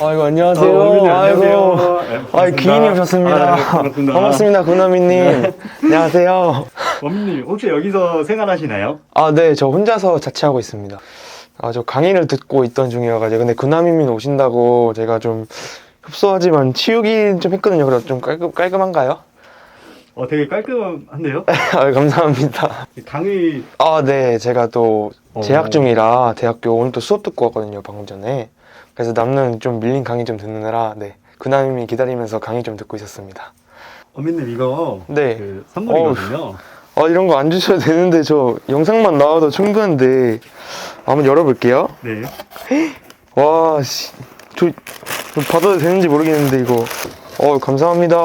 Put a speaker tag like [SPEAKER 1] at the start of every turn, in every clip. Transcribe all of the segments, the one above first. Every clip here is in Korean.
[SPEAKER 1] 아이고 안녕하세요.
[SPEAKER 2] 어, 원빈님,
[SPEAKER 1] 아이고.
[SPEAKER 2] 안녕하세요. 네,
[SPEAKER 1] 아,
[SPEAKER 2] 반갑습니다.
[SPEAKER 1] 기인이 오셨습니다.
[SPEAKER 2] 아, 네, 반갑습니다.
[SPEAKER 1] 반갑습니다, 구나미님. 안녕하세요.
[SPEAKER 2] 원민님 혹시 여기서 생활하시나요?
[SPEAKER 1] 아, 네, 저 혼자서 자취하고 있습니다. 아, 저 강의를 듣고 있던 중이어가지고, 근데 구나미님 오신다고 제가 좀 협소하지만 치우기 좀 했거든요. 그래서 좀 깔끔, 깔끔한가요?
[SPEAKER 2] 어 되게 깔끔한데요?
[SPEAKER 1] 아, 감사합니다.
[SPEAKER 2] 강의
[SPEAKER 1] 아, 네, 제가 또
[SPEAKER 2] 어.
[SPEAKER 1] 재학 중이라 대학교 오늘 또 수업 듣고 왔거든요, 방금 전에. 그래서 남는 좀 밀린 강의 좀 듣느라, 네, 구나미님 기다리면서 강의 좀 듣고 있었습니다.
[SPEAKER 2] 원민님 이거
[SPEAKER 1] 네.
[SPEAKER 2] 그 선물이거든요.
[SPEAKER 1] 아 이런 거 안 주셔도 되는데 저 영상만 나와도 충분한데 한번 열어볼게요
[SPEAKER 2] 네.
[SPEAKER 1] 와 씨 저, 저 받아도 되는지 모르겠는데 이거 어 감사합니다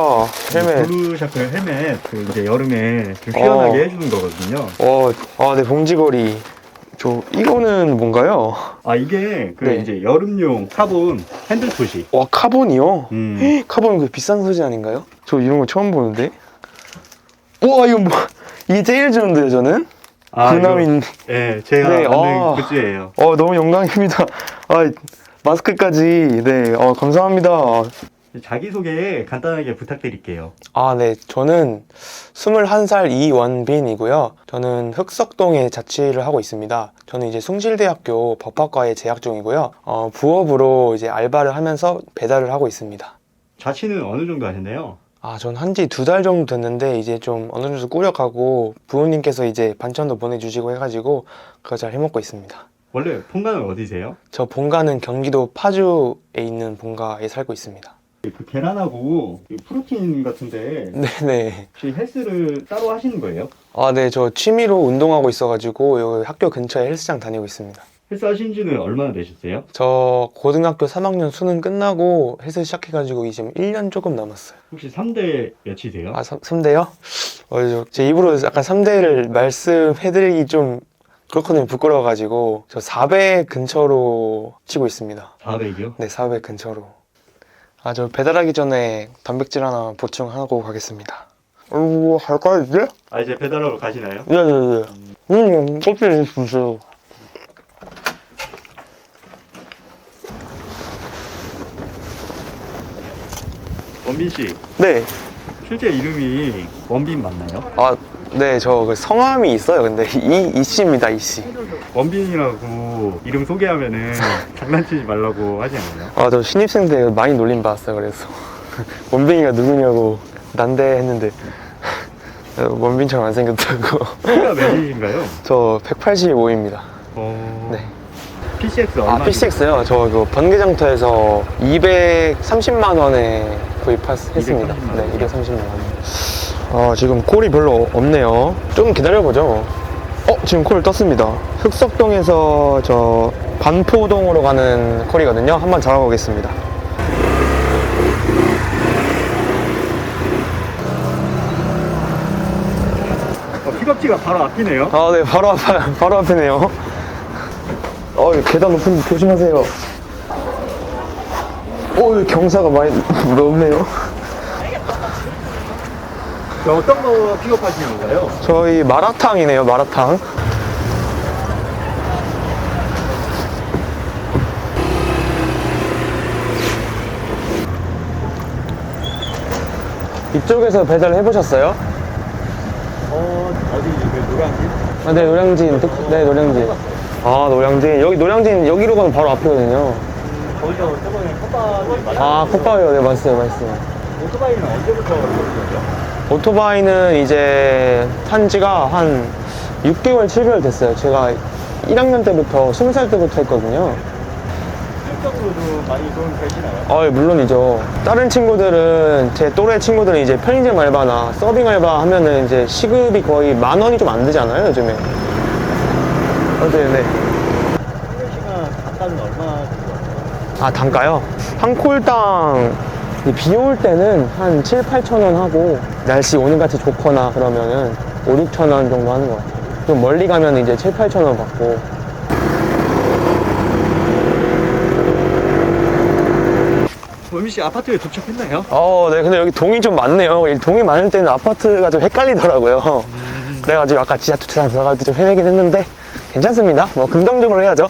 [SPEAKER 1] 헬멧
[SPEAKER 2] 블루샤크 헬멧 그 이제 여름에 좀 시원하게
[SPEAKER 1] 어.
[SPEAKER 2] 해주는 거거든요.
[SPEAKER 1] 어아네 봉지거리 저 이거는 뭔가요?
[SPEAKER 2] 아 이게 그
[SPEAKER 1] 네.
[SPEAKER 2] 이제 여름용 카본 핸들 푸시.
[SPEAKER 1] 와 카본이요?
[SPEAKER 2] 음.
[SPEAKER 1] 카본 그 비싼 소재 아닌가요? 저 이런 거 처음 보는데 우와 이거 뭐 이게 제일 좋은데요 저는?
[SPEAKER 2] 아, 이거, 예, 제가
[SPEAKER 1] 네,
[SPEAKER 2] 만든
[SPEAKER 1] 아.
[SPEAKER 2] 굿즈예요.
[SPEAKER 1] 어 너무 영광입니다 아 마스크까지 네 어 감사합니다
[SPEAKER 2] 자기 소개 간단하게 부탁드릴게요.
[SPEAKER 1] 아, 네. 저는 21살 이원빈이고요. 저는 흑석동에 자취를 하고 있습니다. 저는 이제 숭실대학교 법학과에 재학 중이고요. 어, 부업으로 이제 알바를 하면서 배달을 하고 있습니다.
[SPEAKER 2] 자취는 어느 정도 하셨나요?
[SPEAKER 1] 아, 전 한 지 두 달 정도 됐는데 이제 좀 어느 정도 꾸려가고 부모님께서 이제 반찬도 보내주시고 해가지고 그거 잘 해먹고 있습니다.
[SPEAKER 2] 원래 본가는 어디세요?
[SPEAKER 1] 저 본가는 경기도 파주에 있는 본가에 살고 있습니다.
[SPEAKER 2] 그 계란하고 이 프로틴 같은데
[SPEAKER 1] 네네.
[SPEAKER 2] 혹시 헬스를 따로 하시는 거예요?
[SPEAKER 1] 아, 네. 저 취미로 운동하고 있어가지고 여기 학교 근처에 헬스장 다니고 있습니다.
[SPEAKER 2] 헬스 하신 지는 얼마나 되셨어요?
[SPEAKER 1] 저 고등학교 3학년 수능 끝나고 헬스 시작해가지고 이제 1년 조금 남았어요.
[SPEAKER 2] 혹시 3대 몇이세요?
[SPEAKER 1] 아, 3, 대요 어, 저- 제 입으로 약간 3대를 말씀해드리기 좀 그렇거든요. 부끄러워가지고. 저400 근처로 치고 있습니다.
[SPEAKER 2] 400이요?
[SPEAKER 1] 네, 400 근처로. 아, 저 배달하기 전에 단백질 하나 보충하고 가겠습니다. 오, 할까요, 이제?
[SPEAKER 2] 아 이제 배달하러 가시나요?
[SPEAKER 1] 네네네. 음, 껍질 주세요.
[SPEAKER 2] 원빈 씨
[SPEAKER 1] 네.
[SPEAKER 2] 실제 이름이 원빈 맞나요?
[SPEAKER 1] 아, 네, 저 그 성함이 있어요. 근데 이, 이씨입니다, 이씨.
[SPEAKER 2] 원빈이라고 이름 소개하면은 장난치지 말라고 하지 않나요?
[SPEAKER 1] 아, 저 신입생 때 많이 놀림 받았어요. 그래서. 원빈이가 누구냐고 난데 했는데. 원빈처럼 안 생겼다고.
[SPEAKER 2] 키가 몇이신가요?
[SPEAKER 1] 저 185입니다.
[SPEAKER 2] 어...
[SPEAKER 1] 네.
[SPEAKER 2] PCX 얼마?
[SPEAKER 1] 아, PCX요? 저 그 번개장터에서 230만 원에 구입했습니다.
[SPEAKER 2] 230만
[SPEAKER 1] 네,
[SPEAKER 2] 원이요?
[SPEAKER 1] 230만 원. 아, 지금 콜이 별로 없네요. 좀 기다려보죠. 어, 지금 콜 떴습니다. 흑석동에서 저 반포동으로 가는 콜이거든요. 한번 잡아보겠습니다.
[SPEAKER 2] 어, 픽업지가 바로 앞이네요.
[SPEAKER 1] 아, 네, 바로 앞, 바로 앞이네요. 어, 계단 높은 데 조심하세요. 오, 경사가 많이.
[SPEAKER 2] 저 어떤 거 픽업하시는 건가요?
[SPEAKER 1] 저희 마라탕이네요, 마라탕. 이쪽에서 배달 해보셨어요?
[SPEAKER 2] 어 어디 그 노량진?
[SPEAKER 1] 아, 네, 노량진. 특- 네, 노량진. 아, 노량진. 여기 노량진, 여기로 가면 바로 앞이거든요.
[SPEAKER 2] 거기서 저번에 컵밥이 맞아.
[SPEAKER 1] 아, 콧바위요. 네, 맛있어요, 맛있어요.
[SPEAKER 2] 오토바이는 언제부터 있었죠?
[SPEAKER 1] 오토바이는 이제 탄 지가 한 6개월, 7개월 됐어요. 제가 1학년 때부터, 20살 때부터 했거든요.
[SPEAKER 2] 실적으로도 많이 도움이 되시나요?
[SPEAKER 1] 아, 예, 물론이죠. 다른 친구들은, 제 또래 친구들은 이제 편의점 알바나 서빙 알바 하면은 이제 시급이 거의 만 원이 좀 안 되잖아요, 요즘에. 어, 네, 네.
[SPEAKER 2] 한 시간 단가는 얼마 정도 하세요?
[SPEAKER 1] 아, 단가요? 한 콜당 비 올 때는 한 7, 8천 원 하고, 날씨 오늘같이 좋거나 그러면은 5, 6천 원 정도 하는 것 같아요. 좀 멀리 가면 이제 7, 8천 원 받고.
[SPEAKER 2] 원민 씨 아파트에 도착했나요?
[SPEAKER 1] 어, 네. 근데 여기 동이 좀 많네요. 이 동이 많을 때는 아파트가 좀 헷갈리더라고요. 그래가지고 아까 지하 주차장 들어갈 때 좀 헤매긴 했는데 괜찮습니다. 뭐 긍정적으로 해야죠.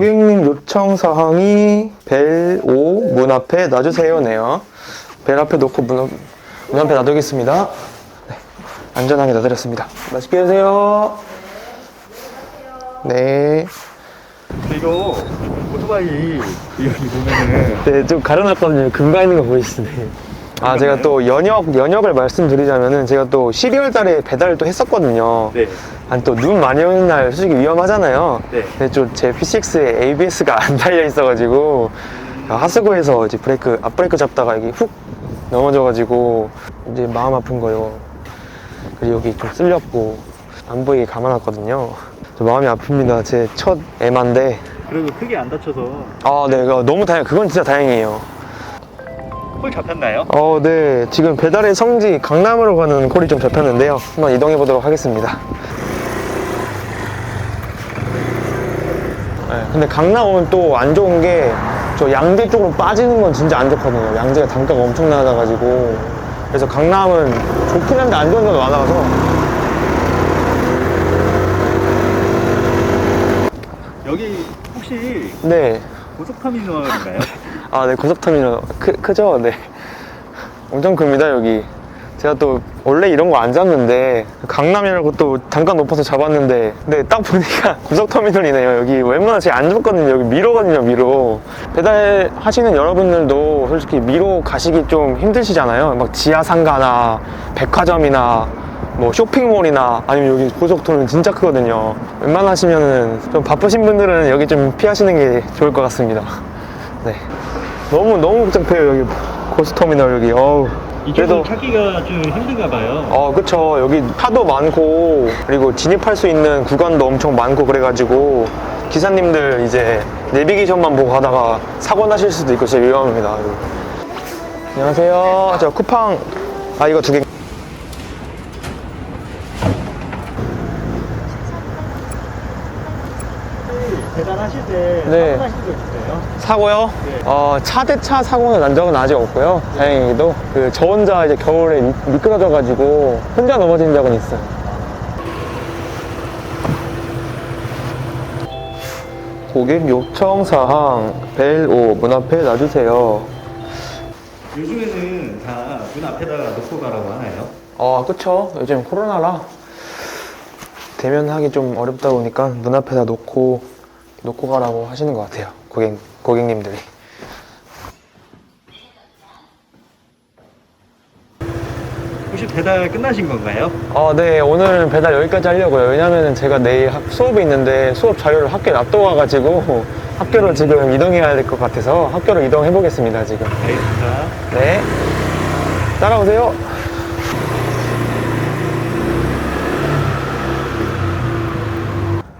[SPEAKER 1] 고객님 요청 사항이 벨 5 문 앞에 놔주세요네요. 벨 앞에 놓고 문, 앞- 문 앞에 놔두겠습니다. 네, 안전하게 놔드렸습니다. 맛있게 드세요. 네.
[SPEAKER 2] 이거 오토바이 여기 보면은
[SPEAKER 1] 네, 좀 가려놨거든요. 금가 있는 거 보이시네. 아, 제가 또 연역, 연역을 말씀드리자면은 제가 또 12월 달에 배달을 또 했었거든요.
[SPEAKER 2] 네.
[SPEAKER 1] 아니, 또 눈 많이 오는 날 솔직히 위험하잖아요.
[SPEAKER 2] 네.
[SPEAKER 1] 근데 좀제 P6에 ABS가 안 달려 있어가지고 하수구에서 이제 브레이크, 앞브레이크 잡다가 여기 훅 넘어져가지고 이제 마음 아픈 거예요. 그리고 여기 좀 쓸렸고 안 보이게 감아놨거든요. 좀 마음이 아픕니다. 제 첫 애만데.
[SPEAKER 2] 그래도 크게 안 다쳐서
[SPEAKER 1] 아, 네, 그거 너무 다행, 그건 진짜 다행이에요.
[SPEAKER 2] 콜 잡혔나요?
[SPEAKER 1] 어, 네. 지금 배달의 성지 강남으로 가는 콜이 좀 잡혔는데요. 한번 이동해 보도록 하겠습니다. 네, 근데 강남 오면 또 안 좋은 게 저 양재 쪽으로 빠지는 건 진짜 안 좋거든요. 양재가 단가가 엄청 낮아가지고. 그래서 강남은 좋긴 한데 안 좋은 데가 많아서.
[SPEAKER 2] 여기 혹시
[SPEAKER 1] 네.
[SPEAKER 2] 고속터미널인가요?
[SPEAKER 1] 아, 네, 고속터미널. 크, 크죠? 네. 엄청 큽니다, 여기. 제가 또 원래 이런 거 안 잡는데 강남이라고 또 단가 높아서 잡았는데 근데 딱 보니까 고속터미널이네요 여기 웬만하면 제가 안 잡거든요 여기 미로거든요 미로 배달 하시는 여러분들도 솔직히 미로 가시기 좀 힘드시잖아요 막 지하상가나 백화점이나 뭐 쇼핑몰이나 아니면 여기 고속도로는 진짜 크거든요 웬만하시면은 좀 바쁘신 분들은 여기 좀 피하시는 게 좋을 것 같습니다 네 너무 너무 복잡해요 여기 고속터미널 여기 어우
[SPEAKER 2] 이쪽은 찾기가 좀 힘든가 봐요.
[SPEAKER 1] 어, 그쵸. 여기 차도 많고, 그리고 진입할 수 있는 구간도 엄청 많고, 그래가지고, 기사님들 이제 내비게이션만 보고 가다가 사고 나실 수도 있고, 진짜 위험합니다. 안녕하세요. 저 쿠팡, 아, 이거 두 개.
[SPEAKER 2] 배달하실 때
[SPEAKER 1] 네.
[SPEAKER 2] 사고 나신 적 있어요?
[SPEAKER 1] 사고요?
[SPEAKER 2] 네.
[SPEAKER 1] 어, 차대차 사고는 난 적은 아직 없고요. 다행히도. 그, 저 혼자 이제 겨울에 미, 미끄러져가지고, 혼자 넘어진 적은 있어요. 고객 요청 사항 벨 5 문 앞에 놔주세요.
[SPEAKER 2] 요즘에는 다 문 앞에다가 놓고 가라고 하나요?
[SPEAKER 1] 아, 그쵸. 요즘 코로나라 대면하기 좀 어렵다 보니까 문 앞에다 놓고 놓고 가라고 하시는 것 같아요. 고객 고객님들이.
[SPEAKER 2] 혹시 배달 끝나신 건가요?
[SPEAKER 1] 아, 네. 오늘 배달 여기까지 하려고요. 왜냐면은 제가 내일 학- 수업이 있는데 수업 자료를 학교에 놔둬가지고 학교로 지금 이동해야 될 것 같아서 학교로 이동해 보겠습니다. 지금.
[SPEAKER 2] 알겠습니다.
[SPEAKER 1] 네. 따라오세요.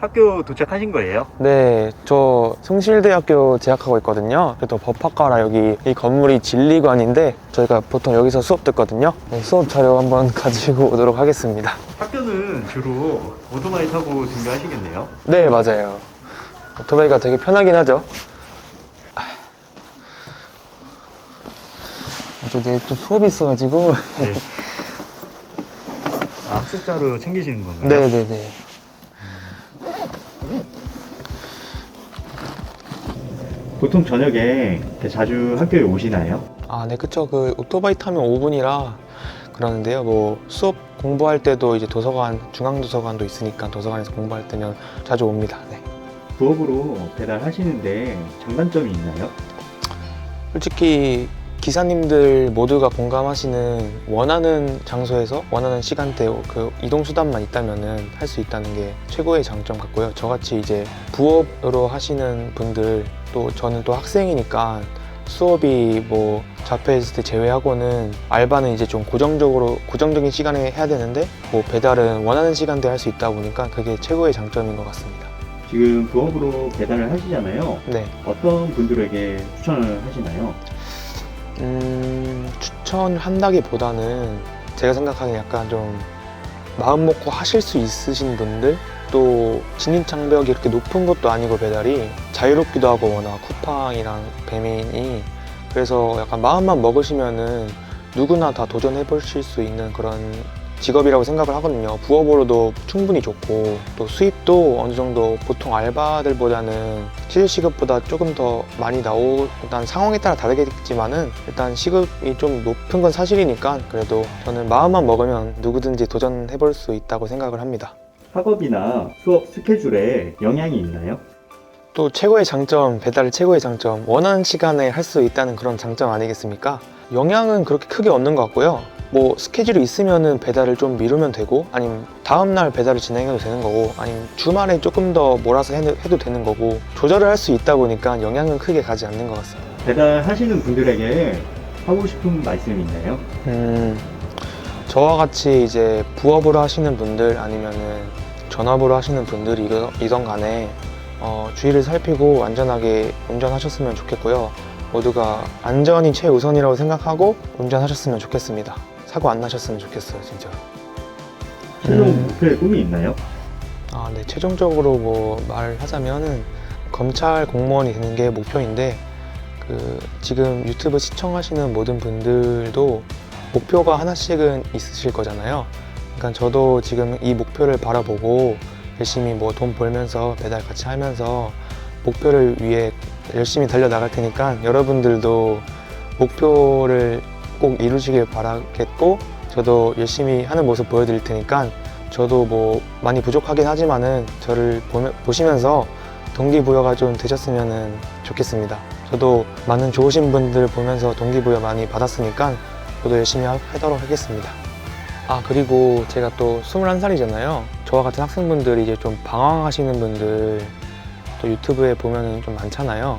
[SPEAKER 2] 학교 도착하신 거예요?
[SPEAKER 1] 네, 저 성실대학교 재학하고 있거든요. 그래도 법학과라 여기 이 건물이 진리관인데 저희가 보통 여기서 수업 듣거든요. 네, 수업 자료 한번 가지고 오도록 하겠습니다.
[SPEAKER 2] 학교는 주로 오토바이 타고 준비하시겠네요?
[SPEAKER 1] 네, 맞아요. 오토바이가 되게 편하긴 하죠. 저 내일 또 수업이 있어가지고.
[SPEAKER 2] 네. 아, 학습자로 챙기시는 건가요?
[SPEAKER 1] 네네네.
[SPEAKER 2] 보통 저녁에 이렇게 자주 학교에 오시나요?
[SPEAKER 1] 아, 네, 그쵸. 그 오토바이 타면 5분이라 그러는데요. 뭐 수업 공부할 때도 이제 도서관, 중앙도서관도 있으니까 도서관에서 공부할 때는 자주 옵니다. 네.
[SPEAKER 2] 부업으로 배달하시는데 장단점이 있나요?
[SPEAKER 1] 솔직히 기사님들 모두가 공감하시는 원하는 장소에서 원하는 시간대 그 이동 수단만 있다면은 할 수 있다는 게 최고의 장점 같고요. 저같이 이제 부업으로 하시는 분들 또 저는 또 학생이니까 수업이 뭐 잡혀 있을 때 제외하고는 알바는 이제 좀 고정적으로 고정적인 시간에 해야 되는데 뭐 배달은 원하는 시간대에 할수 있다 보니까 그게 최고의 장점인 것 같습니다.
[SPEAKER 2] 지금 부업으로 배달을 하시잖아요.
[SPEAKER 1] 네.
[SPEAKER 2] 어떤 분들에게 추천을 하시나요?
[SPEAKER 1] 음, 추천한다기보다는 제가 생각하기엔 약간 좀 마음 먹고 하실 수 있으신 분들 또 진입 장벽이 이렇게 높은 것도 아니고 배달이 자유롭기도 하고 워낙 쿠팡이랑 배민이. 그래서 약간 마음만 먹으시면은 누구나 다 도전해 보실 수 있는 그런 직업이라고 생각을 하거든요. 부업으로도 충분히 좋고 또 수입도 어느 정도 보통 알바들보다는 실질 시급보다 조금 더 많이 나오 일단 상황에 따라 다르겠지만은 일단 시급이 좀 높은 건 사실이니까 그래도 저는 마음만 먹으면 누구든지 도전해 볼 수 있다고 생각을 합니다.
[SPEAKER 2] 학업이나 수업 스케줄에 영향이 있나요?
[SPEAKER 1] 또 최고의 장점, 배달의 최고의 장점, 원하는 시간에 할 수 있다는 그런 장점 아니겠습니까? 영향은 그렇게 크게 없는 것 같고요. 뭐 스케줄이 있으면은 배달을 좀 미루면 되고, 아니면 다음날 배달을 진행해도 되는 거고, 아니면 주말에 조금 더 몰아서 해도, 되는 거고, 조절을 할 수 있다 보니까 영향은 크게 가지 않는 것 같습니다.
[SPEAKER 2] 배달하시는 분들에게 하고 싶은 말씀이 있나요?
[SPEAKER 1] 음, 저와 같이 이제 부업으로 하시는 분들 아니면은 전업으로 하시는 분들이 이건 간에 어, 주의를 살피고 안전하게 운전하셨으면 좋겠고요. 모두가 안전이 최우선이라고 생각하고 운전하셨으면 좋겠습니다. 사고 안 나셨으면 좋겠어요, 진짜.
[SPEAKER 2] 최종
[SPEAKER 1] 음.
[SPEAKER 2] 목표의 꿈이 있나요?
[SPEAKER 1] 아, 네. 최종적으로 뭐 말하자면은 검찰 공무원이 되는 게 목표인데 그 지금 유튜브 시청하시는 모든 분들도 목표가 하나씩은 있으실 거잖아요. 그러니까 저도 지금 이 목표를 바라보고 열심히 뭐 돈 벌면서 배달 같이 하면서 목표를 위해 열심히 달려 나갈 테니까 여러분들도 목표를 꼭 이루시길 바라겠고 저도 열심히 하는 모습 보여드릴 테니까 저도 뭐 많이 부족하긴 하지만은 저를 보시면서 동기부여가 좀 되셨으면 좋겠습니다. 저도 많은 좋으신 분들 보면서 동기부여 많이 받았으니까 저도 열심히 하- 하도록 하겠습니다. 아 그리고 제가 또 21살이잖아요. 저와 같은 학생분들이 이제 좀 방황하시는 분들 또 유튜브에 보면은 좀 많잖아요.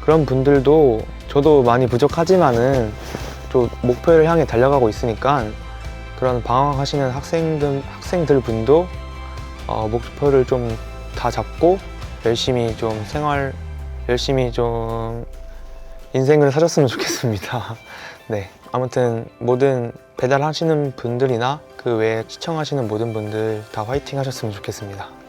[SPEAKER 1] 그런 분들도 저도 많이 부족하지만은 또 목표를 향해 달려가고 있으니까 그런 방황하시는 학생들 학생들 분도 어, 목표를 좀 다 잡고 열심히 좀 생활 열심히 좀 인생을 사셨으면 좋겠습니다. 네. 아무튼 모든 배달하시는 분들이나 그 외에 시청하시는 모든 분들 다 화이팅 하셨으면 좋겠습니다.